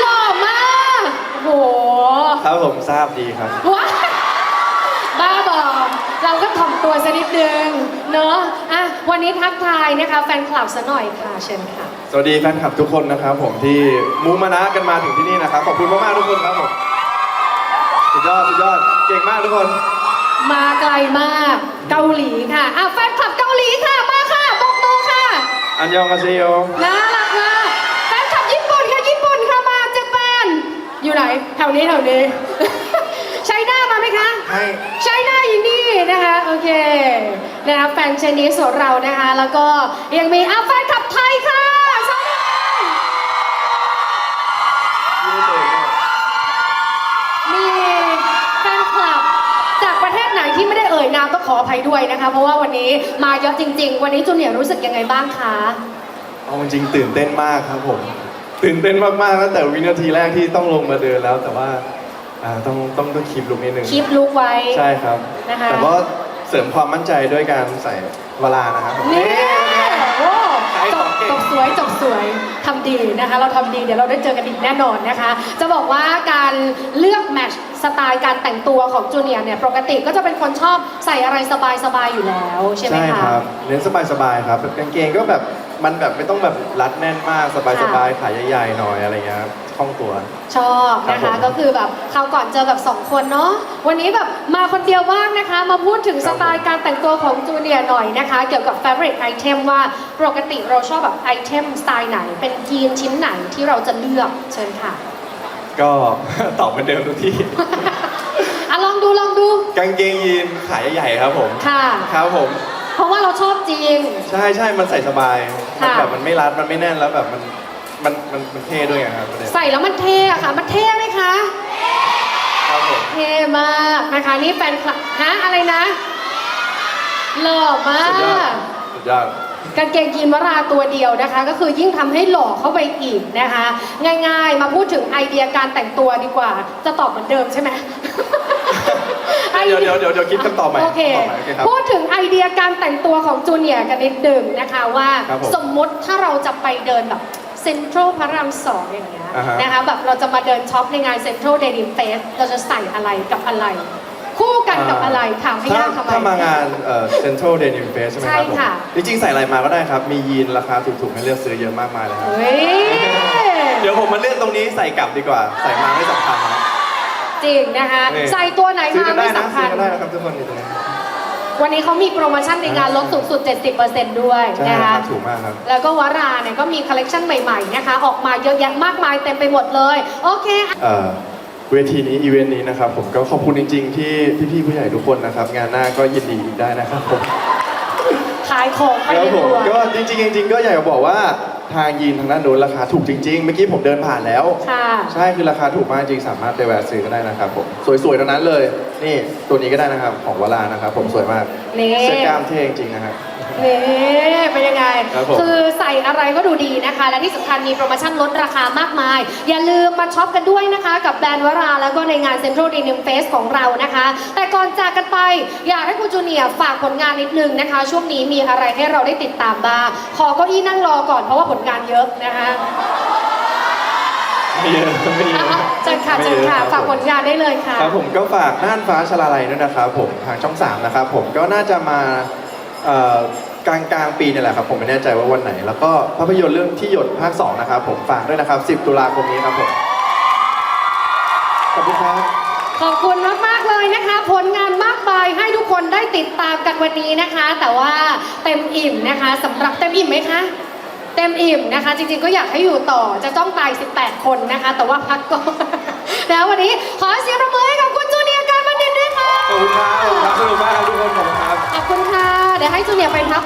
หล่อมากโอ้โหครับผมทราบดีครับ ว้าบ้าบอเราก็ถ่อมตัวสักนิดนึงเนอะอะวันนี้ทักทายนะคะ แฟนคลับซะหน่อยค่ะเชิญค่ะ สวัสดีแฟนคลับทุกคนนะครับ ผมที่มุมานะกันมาถึงที่นี่นะครับ ขอบคุณมากๆทุกคนครับผมสุดยอดสุดยอดเก่งมากทุกคน มาไกลมากเกาหลีค่ะอะแฟนคลับเกาหลีค่ะมาค่ะปกมือค่ะ อันยองอาเซโย น่ารักมากแฟนคลับญี่ปุ่นค่ะญี่ปุ่นค่ะมาเจแปน อยู่ไหน แถวนี้แถวนี้ไชน่ามาไหมคะให้ไชน่าอยู่นี่นะคะ โอเคนะคะแฟนชนีสของเรานะคะ แล้วก็ยังมีอะแฟนคลับไทยค่ะสองท่านยี่ห้อตัวเองด้วยมีแฟนคลับจากประเทศไหนที่ไม่ได้เอ่ยนามต้องขออภัยด้วยนะคะ เพราะว่าวันนี้มาเยอะจริง ๆ วันนี้จูเนียร์รู้สึกยังไงบ้างคะ เอาจริงๆตื่นเต้นมากครับผม ตื่นเต้นมากๆตั้งแต่วินาทีแรกที่ต้องลงมาเดินแล้ว แต่ว่าอ่าต้องต้องต้องคีบลุกนิดนึงคลิปลุกไว้ ใช่ครับ นะคะ แต่ก็เสริมความมั่นใจด้วยการใส่เวลานะครับผม นี่โอ้ขาย จของบเก่งจบสวยจบสวยทำดีนะคะ เราทำดีเดี๋ยวเราได้เจอกันอีกแน่นอนนะคะ จะบอกว่าการเลือกแมทช์สไตล์การแต่งตัวของจูเนียร์เนี่ยปกติก็จะเป็นคนชอบใส่อะไรสบายๆอยู่แล้วใช่ไหมใช่คะ ครับเน้นสบายๆครับแบบกางเกงก็แบบมันแบบไม่ต้องแบบรัดแน่นมากสบายๆขาใหญ่ๆหน่อยอะไรเงี้ยครับ คล่องตัว ชอบนะครัคะบผมก็คือแบบคราวก่อนเจอแบบสองคนเนาะวันนี้แบบมาคนเดียวบ้างนะคะ มาพูดถึงคสรับไตล์การแต่งตัวของจูเนียร์หน่อยนะคะ เกี่ยวกับ favorite item ว่าปกติเราชอบแบบไอเทมสไตล์ไหน เป็นยีนชิ้นไหนที่เราจะเลือกเชิญค่ะก็ ตอบเหมือนเดิมทุกที่ อะลองดูลองดูกางเกงยีนขาใหญ่ๆครับผม ค่ะ ครับผม เพราะว่าเราชอบจริง ใช่ใช่มันใส่สบาย มันค่ะ แบบมันไม่รัด มันไม่แน่นแล้วแบบมัน มันมันมันเท่ด้วยไงครับประเด็นใส่แล้วมันเท่อะค่ะ มันเท่ไหมคะ ครับผมเท่มากนะคะนี่แฟนคลับฮะอะไรนะหล่อมาสุดยอดก สุดยอด กางเกงยีนวราตัวเดียวนะคะ ก็คือยิ่งทำให้หล่อเข้าไปอีกนะคะ ง่ายๆ มาพูดถึงไอเดียการแต่งตัวดีกว่า จะตอบเหมือนเดิมใช่ไหม เดี๋ยวเดี๋ยวเดี๋ยวเดี๋ยวคิดคำตอบใหม่โอเคตอบใหม่โอเคครับพูดถึงไอเดียการแต่งตัวของจูเนียร์กันนิดหนึ่งนะคะว่า ครับผม สมมุติถ้าเราจะไปเดินแบบเซ็นทรัลพระรามสองอย่างเงี้ยอ่าฮะ นะคะแบบเราจะมาเดินช็อปในงานเซ็นทรัลเดนิมเฟสเราจะใส่อะไรกับอะไร คู่กันกับอะไรถามให้ถ้ายากทำไม ถ้ามางานเอ่อ Central Denim Fest ใช่ไหมครับผมใช่ค่ะ จริงๆ ใส่อะไรมาก็ได้ครับ มียีนราคาถูกๆ ให้เลือกซื้อเยอะมากมายเลยครับ เฮ้ย เดี๋ยวผมมาเลือกตรงนี้ใส่กลับดีกว่า ใส่มาไม่สำคัญนะจริงนะคะ นี่ใส่ตัวไหนซื้อมากันได้ไม่นะสำซื้คัอญ กันได้นะครับทุกคนอยู่ตรงนี้ วันนี้เขามีโปรโมชั่นในงานลดสูงสุด 70%ด้วยใช่นะคคะรับถูกมากครับ แล้วก็วาราเนี่ยก็มีคอลเลกชันใหม่ๆนะคะ ออกมาเยอะแยะมากมายเต็มไปหมดเลย โอเคเอ่อเวทีนี้อีเวนต์นี้นะครับผมก็ขอบคุณจริง ๆ ที่พี่ๆผู้ใหญ่ทุกคนนะครับ งานหน้าก็ยินดีอีกได้นะครับผมขายของไปครัในบผมตัว ก็จริงๆจริงๆก็อยากจะบอกว่า ทางยีนทางด้านโน้นราคาถูกจริงๆ เมื่อกี้ผมเดินผ่านแล้ว ค่ะ ใช่คือราคาถูกมากจริงสามารถไปแวะซื้อก็ได้นะครับผมสวยๆทั้งนั้นเลย นี่ตัวนี้ก็ได้นะครับของวลานะครับ ผมสวยมากนี่ เสื้อกล้ามเท่จริงๆนะครับ นี่เป็นยังไงครับผมคือใส่อะไรก็ดูดีนะคะ และที่สำคัญมีโปรโมชั่นลดราคามากมาย อย่าลืมมาช็อปกันด้วยนะคะ กับแบรนด์วรา แล้วก็ในงาน Central Denim Fest ของเรานะคะ แต่ก่อนจากกันไป อยากให้คุณจูเนียร์ฝากผลงานนิดนึงนะคะ ช่วงนี้มีอะไรให้เราได้ติดตามบ้างขอเก้าอี้นั่งรอก่อนเพราะว่าผลงานเยอะนะคะไม่เยอะไม่เยอะอะๆเชิญค่ะไม่เชิญยอค่ะรับฝากผลงานได้เลยค่ะ ครับผมก็ฝากน่านฟ้าชลาลัยด้วยนะครับผมทางช่อง 3 นะครับผมก็น่าจะมาเอ่อกลางกลางๆปีนี่แหละครับ ผมไม่แน่ใจว่าวันไหน แล้วก็ภาพยนตร์เรื่องที่หยดภาค 2 นะครับผมฝากด้วยนะครับ 10 ตุลาคมนี้ครับผมขอบคุณครับ ขอบคุณมากๆเลยนะคะ ผลงานมากมายให้ทุกคนได้ติดตามกันวันนี้นะคะ แต่ว่าเต็มอิ่มนะคะสำหรับเต็มอิ่มไหมคะ เต็มอิ่มนะคะ จริงๆก็อยากให้อยู่ต่อจะต้องตไป 18 คนนะคะ แต่ว่าพักก่อนแล้ววันนี้ขอเสียงประมืนให้กับคุณจูเนียร์การบันเดนด้วยค่ะขอบคุณครับขอบคุณมากครับทุกคนขอบคุณครับขอบคุณค่ะ เดี๋ยวให้จูเนียร์ไปพัก